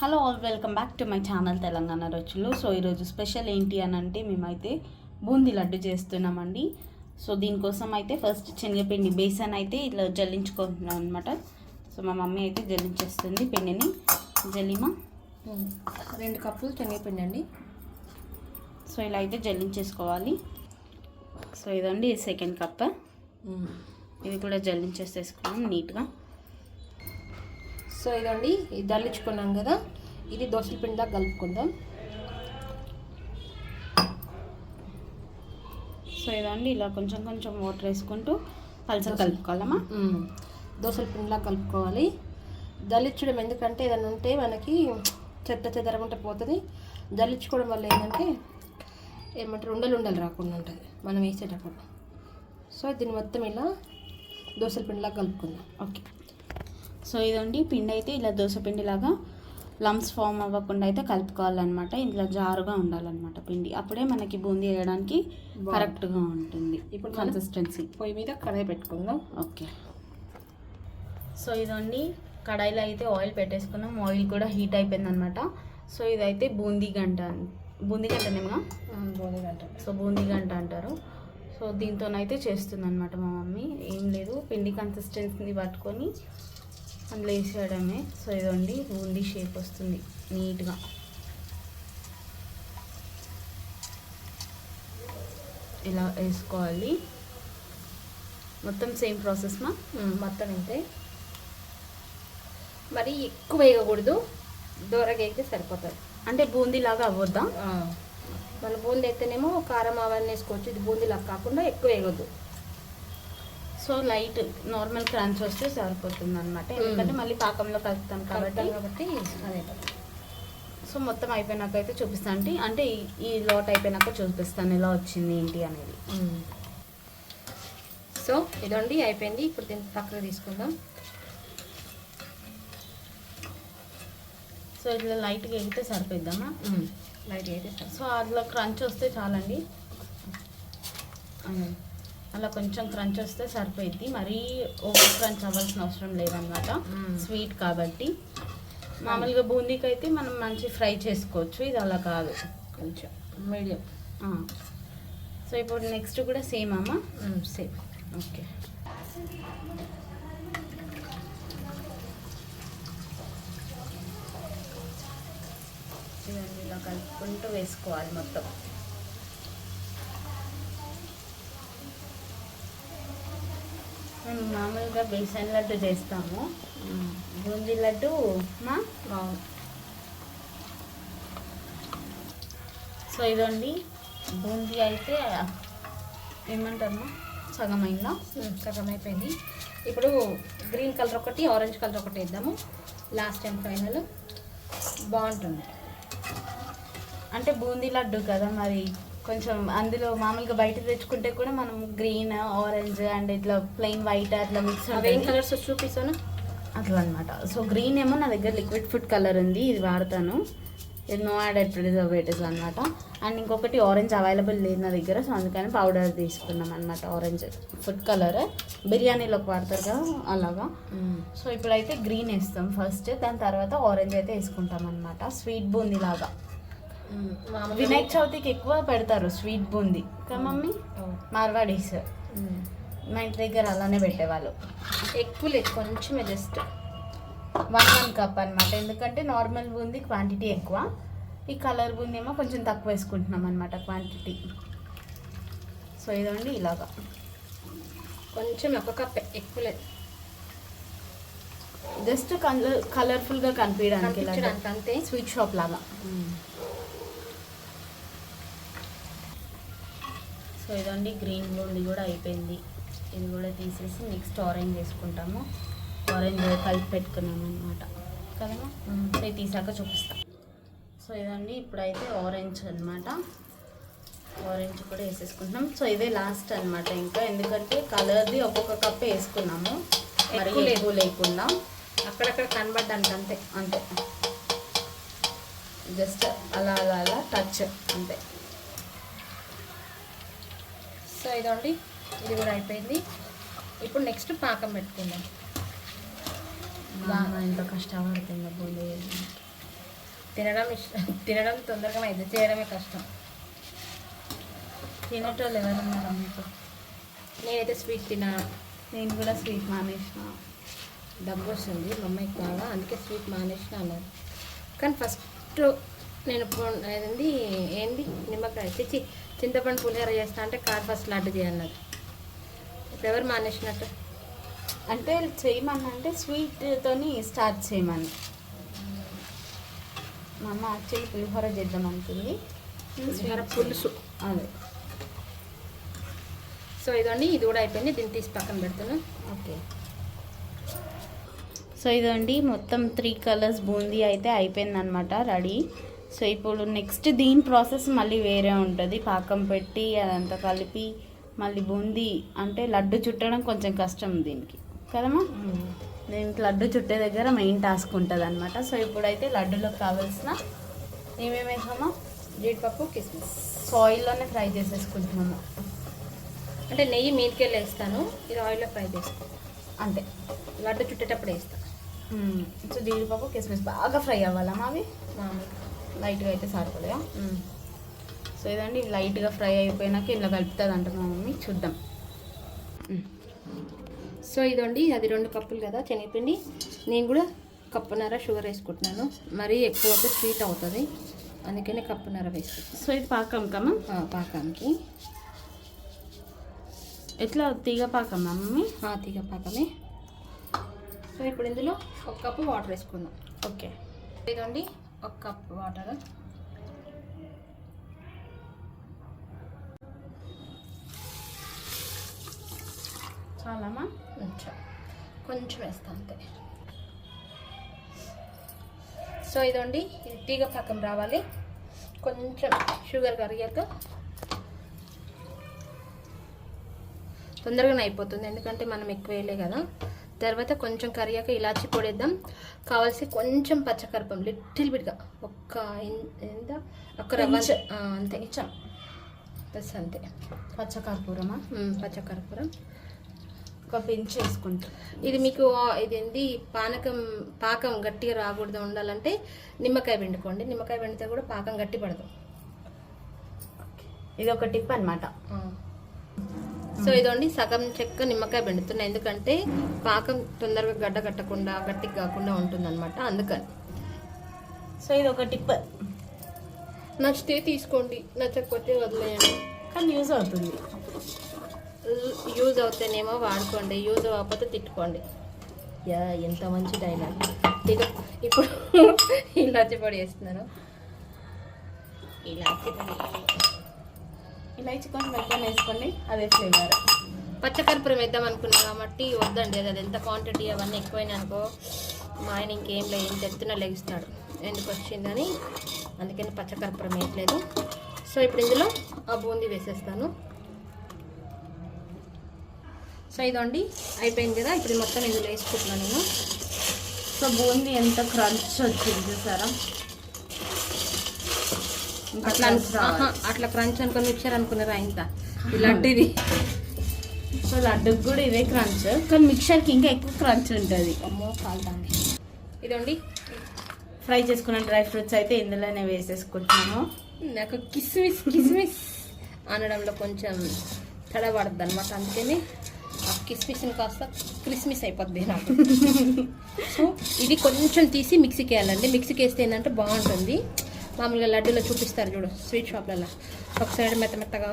Hello all welcome back to my channel Telangana రుచులు so ఈరోజు special ఏంటి అని అంటే మేమైతే బూందీ లడ్డు చేస్తున్నామండి. సో దీనికోసం అయితే ఫస్ట్ శనగపిండి బేసన్ అయితే ఇట్లా జల్లించుకుంటున్నాం అనమాట సో మా మమ్మీ అయితే జల్లించేస్తుంది పిండిని. జల్లిమా? రెండు కప్పులు శనగపిండి అండి. సో ఇలా అయితే జల్లించేసుకోవాలి. సో ఇదండి సెకండ్ కప్ ఇది కూడా జల్లించేసేసుకున్నాం నీట్గా సో ఇదండి ఇది దల్లించుకున్నాం కదా ఇది దోశల పిండిలా కలుపుకుందాం. సో ఇదండి ఇలా కొంచెం కొంచెం వాటర్ వేసుకుంటూ పల్చగా కలుపుకోవాలమ్మా? దోశల పిండిలా కలుపుకోవాలి. దల్లించడం ఎందుకంటే ఏదైనా ఉంటే మనకి చెత్త చెదరకుంటే పోతుంది. దల్లించుకోవడం వల్ల ఏంటంటే ఏమంటారు ఉండలు ఉండలు రాకుండా ఉంటుంది మనం వేసేటప్పుడు. సో దీన్ని మొత్తం ఇలా దోశల పిండిలా కలుపుకుందాం. ఓకే. సో ఇదండి పిండి అయితే ఇలా దోశ పిండిలాగా లమ్స్ ఫామ్ అవ్వకుండా అయితే కలుపుకోవాలన్నమాట. ఇంట్లో జారుగా ఉండాలన్నమాట పిండి. అప్పుడే మనకి బూందీ వేయడానికి కరెక్ట్గా ఉంటుంది. ఇప్పుడు కన్సిస్టెన్సీ. పొయ్యి మీద కడాయి పెట్టుకుందాం. ఓకే. సో ఇదండి కడాయిలో అయితే ఆయిల్ పెట్టేసుకున్నాం. ఆయిల్ కూడా హీట్ అయిపోయింది అనమాట సో ఇదైతే బూందీ గంట బూందీ గంటనేమో? బోధి గంట. సో బూందీ గంట అంటారు. సో దీంతోనైతే చేస్తుంది అనమాట మా మమ్మీ. ఏం లేదు పిండి కన్సిస్టెన్సీని పట్టుకొని అందులో వేసేయడమే సో ఇదండి బూందీ షేప్ వస్తుంది నీట్గా. ఇలా వేసుకోవాలి. మొత్తం సేమ్ ప్రాసెస్ మా? మొత్తం ఇంతే. మరి ఎక్కువ వేయకూడదు దూరగా అయితే సరిపోతుంది. అంటే బూందీ లాగా అవ్వద్దా మన బూందీ అయితేనేమో కారం అవన్నీ వేసుకోవచ్చు. ఇది బూందీ లాగా కాకుండా ఎక్కువ వేయకూడదు సో లైట్ నార్మల్ క్రంచ్ వస్తే సరిపోతుంది అనమాట ఎందుకంటే మళ్ళీ పాకంలో కలుపుతాం కాబట్టి కాబట్టి సో మొత్తం అయిపోయినాక అయితే చూపిస్తాను అంటే అంటే ఈ- లోట్ అయిపోయినాక చూపిస్తాను ఎలా వచ్చింది ఏంటి అనేది. సో ఇదండి అయిపోయింది. ఇప్పుడు దీన్ని పక్కకు తీసుకుందాం. సో ఇట్లా లైట్గా ఎగితే సరిపోద్దామా లైట్ అయితే సో అట్లా క్రంచ్ వస్తే చాలండి. అలా కొంచెం క్రంచ్ వస్తే సరిపోయిద్ది. మరీ ఓవర్ క్రంచ్ అవ్వాల్సిన అవసరం లేదనమాట స్వీట్ కాబట్టి. మామూలుగా బూందీకి అయితే మనం మంచి ఫ్రై చేసుకోవచ్చు. ఇది అలా కాదు. కొంచెం మీడియం. సో ఇప్పుడు నెక్స్ట్ కూడా సేమ్ అమ్మా? Same okay. ఇవన్నీ ఇలా కలుపుకుంటూ వేసుకోవాలి మొత్తం. మేము మామూలుగా బేసన్ లడ్డు చేస్తాము. బూందీ లడ్డు మా బాగుంది సో ఇదండి. బూందీ అయితే ఏమంటారమ్మా సగం అయిందా సగం అయిపోయింది ఇప్పుడు గ్రీన్ కలర్ ఒకటి ఆరెంజ్ కలర్ ఒకటి వేద్దాము. Last time final. బాగుంటుంది. అంటే బూందీ లడ్డు కదా మరి. కొంచెం అందులో మామూలుగా బయట తెచ్చుకుంటే కూడా మనం గ్రీన్ ఆరెంజ్ అండ్ ఇట్లా ప్లెయిన్ వైట్ అట్లా మిక్స్ ఏం కలర్స్ చూపిస్తాను? అట్లా అనమాట సో గ్రీన్ ఏమో నా దగ్గర లిక్విడ్ ఫుడ్ కలర్ ఉంది ఇది వాడతాను. ఇది నో యాడెడ్ ప్రిజర్వేటివ్స్ అనమాట అండ్ ఇంకొకటి ఆరెంజ్ అవైలబుల్ లేదు నా దగ్గర సో అందుకని పౌడర్ తీసుకున్నాం అనమాట ఆరెంజ్ ఫుడ్ కలర్ బిర్యానీలోకి వాడతారు కదా అలాగా. సో ఇప్పుడైతే గ్రీన్ వేస్తాం ఫస్ట్ దాని తర్వాత ఆరెంజ్ అయితే వేసుకుంటాం అనమాట స్వీట్ బూందీ లాగా. వినాయక చవితికి ఎక్కువ పెడతారు స్వీట్ బూందీ. కదా మమ్మీ? మార్వాడీస్ మా ఇంటి దగ్గర అలానే పెట్టేవాళ్ళు. ఎక్కువ లేదు కొంచెమే జస్ట్. వన్ వన్ కప్ అనమాట ఎందుకంటే నార్మల్ బూందీ క్వాంటిటీ ఎక్కువ. ఈ కలర్ బూందీ ఏమో కొంచెం తక్కువ వేసుకుంటున్నాం అనమాట క్వాంటిటీ. సో ఇదండి ఇలాగా. కొంచెం ఒక కప్ ఎక్కువ లేదు. జస్ట్ కలర్ కలర్ఫుల్గా కనిపించడానికి అంతే. స్వీట్ షాప్ లాగా. సో ఇదండి గ్రీన్ బూందీ కూడా అయిపోయింది. ఇది కూడా తీసేసి నెక్స్ట్ ఆరెంజ్ వేసుకుంటాము. ఆరెంజ్ కలిపి పెట్టుకున్నాము అనమాట కదమ్మా సో ఇది తీసాక చూపిస్తా. సో ఇదండి ఇప్పుడైతే ఆరెంజ్ అన్నమాట. ఆరెంజ్ కూడా వేసేసుకుంటున్నాం. సో ఇదే లాస్ట్ అన్నమాట ఇంకా. ఎందుకంటే కలర్ది ఒక్కొక్క కప్ వేసుకున్నాము. మరి. ఎక్కువ లేకుండా. అక్కడక్కడ కనబడ్డానికి అంతే. అంతే. జస్ట్ అలా అలా అలా టచ్ అంతే. సో ఇదండి. ఇది కూడా అయిపోయింది. ఇప్పుడు నెక్స్ట్ పాకం పెట్టుకుందాం. బాగా ఎంత కష్టపడుతుందో బూందీ తినడం ఇష్టం తినడం తొందరగా అయితే చేయడమే కష్టం. తినేటోళ్ళు ఎవరున్నారా మీకు? నేనైతే స్వీట్ తినా నేను కూడా స్వీట్ మానేసిన. దగ్గు వస్తుంది. మా అమ్మాయికి బాగా అందుకే స్వీట్ మానేసిన అన్నారు. కానీ ఫస్ట్ నేను ఇప్పుడు ఏంది ఏంది? నిమ్మకాయ. తెచ్చి చింతపండు పులిహోర చేస్తా అంటే కార్ ఫస్ట్ లడ్డు చేయన్నారు ఇప్పుడు ఎవరు మానేసినట్టు? అంటే చేయమని అంటే స్వీట్తోని స్టార్ట్ చేయమని. మా అమ్మ యాక్చువల్లీ పులిహోర చేద్దాం అనుకుంది. పులుసు. అదే. సో ఇదండి ఇది కూడా అయిపోయింది. దీన్ని తీసి పక్కన పెడుతున్నా ఓకే. సో ఇదండి మొత్తం త్రీ కలర్స్ బూందీ అయితే అయిపోయిందనమాట రెడీ. సో ఇప్పుడు నెక్స్ట్ దీని ప్రాసెస్ మళ్ళీ వేరే ఉంటుంది. పాకం పెట్టి అదంతా కలిపి మళ్ళీ బూందీ అంటే లడ్డు చుట్టడం కొంచెం కష్టం దీనికి. కదమ్మా? దీనికి లడ్డు చుట్టే దగ్గర మెయిన్ టాస్క్ ఉంటుంది అనమాట సో ఇప్పుడైతే లడ్డులోకి కావాల్సిన ఏమేమి వేసామా? జీడిపప్పు కిస్మిస్. సో ఆయిల్లోనే ఫ్రై చేసేసుకుంటున్నాము. అంటే నెయ్యి మీదకెళ్ళి వేస్తాను ఇది ఆయిల్లో ఫ్రై చేస్తాను అంతే. లడ్డు చుట్టేటప్పుడు వేస్తాను. సో జీడిపప్పు కిస్మిస్ బాగా ఫ్రై అవ్వాలమ్మా అవి మామూలుగా. లైట్గా అయితే మ్మ్. సో ఇదండి. లైట్గా ఫ్రై అయిపోయినాక ఇలా కలుపుతుంది అంట మా మమ్మీ. చూద్దాం. సో ఇదండి. అది రెండు కప్పులు కదా శనగపిండి. నేను కూడా కప్పున్నర షుగర్ వేసుకుంటున్నాను. మరీ ఎక్కువ అయితే స్వీట్ అవుతుంది. అందుకని కప్పున్నర వేసుకుంటున్నాను. సో ఇది పాకం కమ్మా ఆ, పాకానికి. ఎట్లా? తీగ పాకం మమ్మీ? తీగ పాకమే. సో ఇప్పుడు ఇందులో ఒక కప్పు వాటర్ వేసుకుందాం. ఓకే. ఇదండి. ఒక కప్ వాటర్. చాలమ్మా? కొంచెం. కొంచెం వేస్తాం అంతే. సో ఇదండి ఇది తీగ పాకం రావాలి. కొంచెం షుగర్ కరిగాక తొందరగానే అయిపోతుంది ఎందుకంటే మనం ఎక్కువ వేయలే కదా. తర్వాత కొంచెం కరిగాక ఇలాచి పొడేద్దాం కావాల్సి కొంచెం పచ్చకర్పం లిటిల్ బిట్గా ఒక్క ఎంత ఒక్క రవ్వ అంతే. కొంచెం బస్ అంతే. పచ్చకర్పూరమా? పచ్చకర్పూరం. ఒక పెంచ్ వేసుకుంటాం. ఇది మీకు ఆ- ఇది ఏంది పానకం పాకం గట్టిగా రాకూడదు ఉండాలంటే నిమ్మకాయ పిండుకోండి. నిమ్మకాయ పిండితే కూడా పాకం గట్టి పడదు. ఇది ఒక టిప్ అనమాట సో ఇదండి సగం చెక్క నిమ్మకాయ పిండుతున్నా. ఎందుకంటే పాకం తొందరగా గడ్డ కట్టకుండా గట్టిగా కాకుండా ఉంటుంది అనమాట అందుకని. సో ఇది ఒక టిప్. నచ్చితే తీసుకోండి. నచ్చకపోతే వదిలేయండి. కానీ యూజ్ అవుతుంది. యూజ్ అవుతేనేమో వాడుకోండి. యూజ్ అవ్వకపోతే తిట్టుకోండి. యా ఎంత మంచి డైలాగ్. ఇప్పుడు ఇలాచి పొడి వేస్తున్నాను ఇలాచి పొడి. ఇలాచి కొంచెం ఎక్కువ వేసుకోండి అదే ఫ్లేవర్. పచ్చకర్పూరం వేద్దాం అనుకున్నా కాబట్టి వద్దండి. అది ఎంత క్వాంటిటీ అవన్నీ ఎక్కువైనా అనుకో మా ఆయన ఇంకేం లేదు ఏం తెత్తున్నా లెగిస్తాడు. ఎందుకు వచ్చిందని అందుకని పచ్చకర్పూరం వేయట్లేదు. సో ఇప్పుడు ఇందులో ఆ బూందీ వేసేస్తాను. సో ఇదండి. అయిపోయింది కదా? ఇప్పుడు మొత్తం ఇందులో వేసుకుంటున్నాను నేను. సో బూందీ ఎంత క్రంచ్ వచ్చింది చూసారా? అట్లా. అట్లా క్రంచ్ అనుకుని మిక్చర్ అనుకున్నారా ఇంత ఇలాంటిది సో లడ్డుకు కూడా ఇదే క్రంచ్ కానీ మిక్చర్కి ఇంకా ఎక్కువ క్రంచ్ ఉంటుంది. అమ్మో కాలుతాంది. ఇదండి ఫ్రై చేసుకున్న డ్రై ఫ్రూట్స్ అయితే ఇందులోనే వేసేసుకుంటున్నాము నాకు కిస్మిస్ కిస్మిస్ అనడంలో కొంచెం తడబడద్దు అనమాట అందుకని ఆ కిస్మిస్ని కాస్త క్రిస్మిస్ అయిపోద్ది నాకు. సో ఇది కొంచెం తీసి మిక్సీకి వేయాలండి. మిక్సీకి వేస్తే ఏంటంటే బాగుంటుంది. మామూలుగా లడ్డూలో చూపిస్తారు చూడు స్వీట్ షాప్లలో ఒక సైడ్ మెత్త మెత్తగా.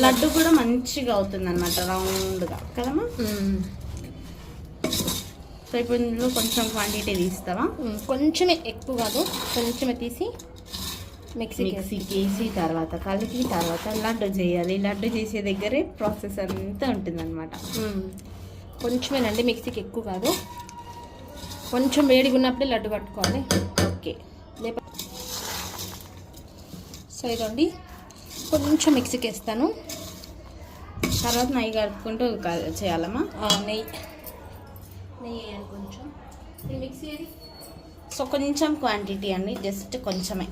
లడ్డు కూడా మంచిగా అవుతుంది అనమాట రౌండ్గా. కదమ్మా? మ్మ్. సో ఇప్పుడు ఇందులో కొంచెం క్వాంటిటీ తీస్తావా. కొంచెమే ఎక్కువ కాదు కొంచెమే తీసి మిక్సీకి వేసి మిక్సీకి వేసి. తర్వాత కలిపి తర్వాత లడ్డు చేయాలి. లడ్డు చేసే దగ్గరే ప్రాసెస్ అంతా ఉంటుంది అనమాట మ్మ్. కొంచెమేనండి మిక్సీకి ఎక్కువ కాదు. కొంచెం వేడిగా ఉన్నప్పుడే లడ్డు కట్టుకోవాలి. ఓకే. సో ఇదండి కొంచెం మిక్సీకి వేస్తాను తర్వాత నెయ్యి కలుపుకుంటూ చేయాలమ్మా. నెయ్యి. నెయ్యి వేయాలి కొంచెం. మిక్సీ సో కొంచెం క్వాంటిటీ అండి జస్ట్ కొంచెమే.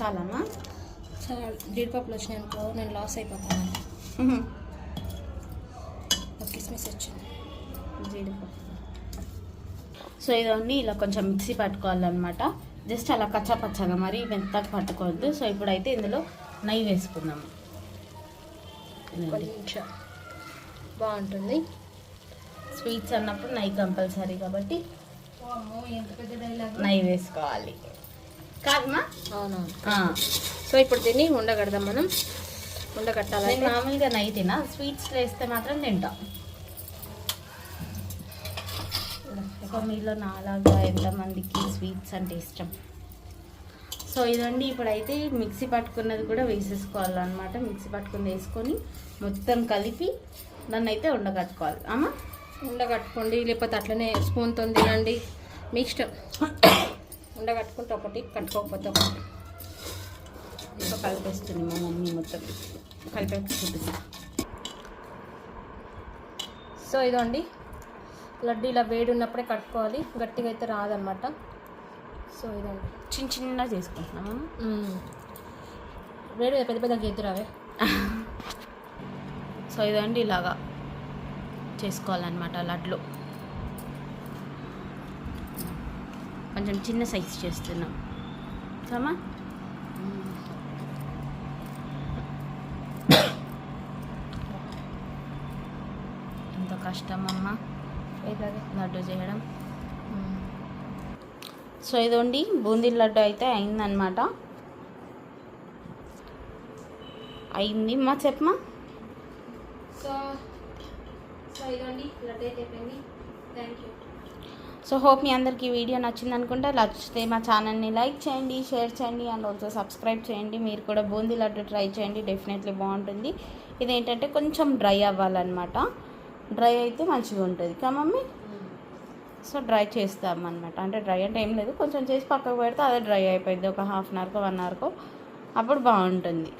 చాలమ్మా. చాలా జీడిపప్పులు వచ్చినాయి అనుకో నేను లాస్ అయిపోతాను. కిస్మిస్ వచ్చింది. జీడిపప్పు. సో ఇదండి ఇలా కొంచెం మిక్సీ పట్టుకోవాలన్నమాట. జస్ట్ అలా కచ్చా పచ్చగా మరి మెత్తగా పట్టుకోవద్దు. సో ఇప్పుడైతే ఇందులో నెయ్యి వేసుకుందాము బాగుంటుంది. స్వీట్స్ అన్నప్పుడు నెయ్యి కంపల్సరీ కాబట్టి నెయ్యి వేసుకోవాలి. కాదమ్మా? అవునవును. సో ఇప్పుడు దీన్ని ఉండగడదాం మనం. నేను ఉండగట్టాలంటే మామూలుగా నెయ్యి తినా. స్వీట్స్లో వేస్తే మాత్రం తింటా. సో మీలో నాలాగా ఎంతమందికి స్వీట్స్ అంటే ఇష్టం? సో ఇదండి ఇప్పుడైతే మిక్సీ పట్టుకున్నది కూడా వేసేసుకోవాలన్నమాట. మిక్సీ పట్టుకుని వేసుకొని మొత్తం కలిపి నన్ను అయితే ఉండగట్టుకోవాలి. అమ్మా? ఉండగట్టుకోండి లేకపోతే అట్లనే స్పూన్తో తినండి. మీ ఇష్టం. ఉండగట్టుకుంటే ఒకటి కట్టుకోకపోతే ఒకటి. ఇంకా కలిపేస్తుంది మా మమ్మీ మొత్తం. కలిపేసి చూపిస్తా. సో ఇదండి లడ్డు ఇలా వేడి ఉన్నప్పుడే కట్టుకోవాలి గట్టిగా అయితే రాదనమాట సో ఇదండి. చిన్న చిన్న చేసుకుంటున్నాం మ్మ్. వేడి పెద్ద పెద్ద గీత రావే. సో ఇదండి ఇలాగా చేసుకోవాలన్నమాట లడ్లు. కొంచెం చిన్న సైజ్ చేస్తున్నాం. సమా ఎంత కష్టం అమ్మ. ఇలాగే లడ్డు చేయడం. సో ఇదండి బూందీ లడ్డు అయితే అయిందనమాట అయింది. మా చెప్పమా సో సో ఇదండి లడ్డు అయితే అయిపోయింది. థ్యాంక్ యూ సో హోప్ మీ అందరికీ ఈ వీడియో నచ్చింది అనుకుంటే నచ్చితే మా ఛానల్ని లైక్ చేయండి షేర్ చేయండి అండ్ ఆల్సో సబ్స్క్రైబ్ చేయండి. మీరు కూడా బూందీ లడ్డు ట్రై చేయండి డెఫినెట్లీ బాగుంటుంది. ఇదేంటంటే కొంచెం డ్రై అవ్వాలన్నమాట. డ్రై అయితే మంచిగా ఉంటుంది. కా మమ్మీ? సో డ్రై చేస్తామన్నమాట. అంటే డ్రై అంటే ఏం లేదు. కొంచెం చేసి పక్కకు పెడితే అదే డ్రై అయిపోయింది ఒక హాఫ్ అన్ అవర్కో వన్ అవర్కో. అప్పుడు బాగుంటుంది.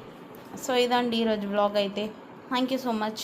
సో ఇదండి ఈరోజు బ్లాగ్ అయితే. Thank you so much.